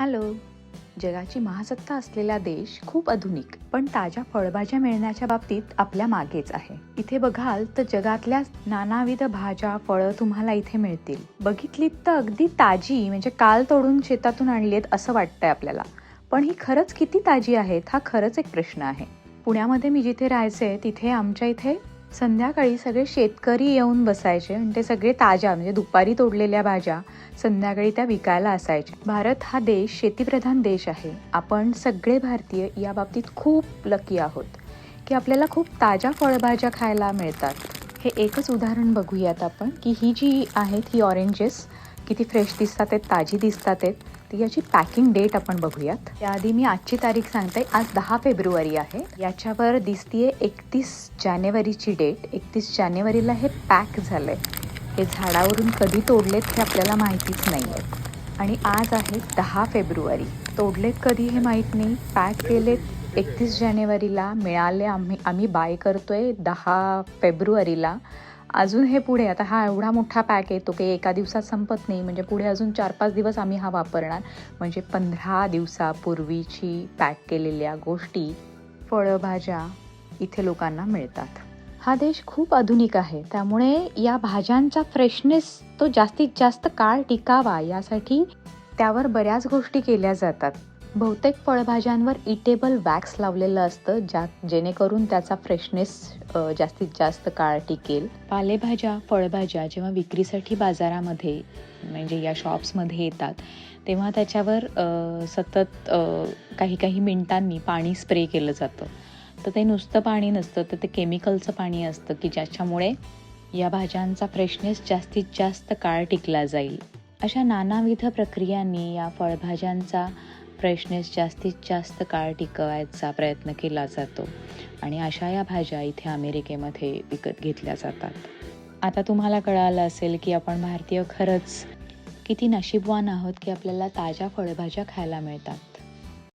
Hello. जगाची महासत्ता असलेला देश खूप आधुनिक पण ताज्या फळभाज्या मिळण्याच्या बाबतीत आपल्या मागेच आहे. इथे बघाल तर जगातल्या नानाविध भाज्या फळं तुम्हाला इथे मिळतील. बघितलीत तर अगदी ताजी म्हणजे काल तोडून शेतातून आणलीत असं वाटतंय आपल्याला. पण ही खरंच किती ताजी आहेत हा खरंच एक प्रश्न आहे. पुण्यामध्ये मी जिथे राहायचे तिथे आमच्या इथे संध्याकाळी सगळे शेतकरी येऊन बसायचे आणि ते सगळे ताज्या म्हणजे दुपारी तोडलेल्या भाज्या संध्याकाळी त्या विकायला असायच्या भारत हा देश शेतीप्रधान देश आहे. आपण सगळे भारतीय या बाबतीत खूप लकी आहोत की आपल्याला खूप ताज्या फळभाज्या खायला मिळतात. हे एकच उदाहरण बघूयात आपण की ही जी आहेत ही ऑरेंजेस किती फ्रेश दिसतात आहेत ताजी दिसतात आहेत. याची पॅकिंग डेट आपण बघूयात. त्याआधी मी आजची तारीख सांगते आज दहा फेब्रुवारी आहे. याच्यावर दिसतीये एकतीस जानेवारीची डेट एकतीस जानेवारीला हे पॅक झालंय. हे झाडावरून कधी तोडलेत हे आपल्याला माहितीच नाही आहे आणि आज आहे दहा फेब्रुवारी. तोडलेत कधी हे माहीत नाही. पॅक केलेत एकतीस जानेवारीला. मिळाले आम्ही आम्ही बाय करतोय दहा फेब्रुवारीला. अजून हे पुढे आता हा एवढा मोठा पॅक येतो की एका दिवसात संपत नाही. म्हणजे पुढे अजून चार पाच दिवस आम्ही हा वापरणार. म्हणजे पंधरा दिवसापूर्वीची पॅक केलेल्या गोष्टी फळभाज्या इथे लोकांना मिळतात. हा देश खूप आधुनिक आहे. त्यामुळे या भाज्यांचा फ्रेशनेस तो जास्तीत जास्त काळ टिकावा यासाठी त्यावर बऱ्याच गोष्टी केल्या जातात. बहुतेक फळभाज्यांवर इटेबल वॅक्स लावलेलं असतं ज्या जेणेकरून त्याचा फ्रेशनेस जास्तीत जास्त काळ टिकेल. पालेभाज्या फळभाज्या जेव्हा विक्रीसाठी बाजारामध्ये म्हणजे या शॉप्समध्ये येतात तेव्हा त्याच्यावर सतत काही काही मिनिटांनी पाणी स्प्रे केलं जातं. तर ते नुसतं पाणी नसतं तर ते केमिकलचं पाणी असतं की ज्याच्यामुळे या भाज्यांचा फ्रेशनेस जास्तीत जास्त काळ टिकला जाईल. अशा नानाविध प्रक्रियांनी या फळभाज्यांचा फ्रेशनेस जास्तीत जास्त काळ टिकवायचा प्रयत्न केला जातो. आणि अशा या भाज्या इथे अमेरिकेमध्ये विकत घेतल्या जातात. आता तुम्हाला कळालं असेल की आपण भारतीय खरंच किती नशीबवान आहोत की आपल्याला ताज्या फळभाज्या खायला मिळतात.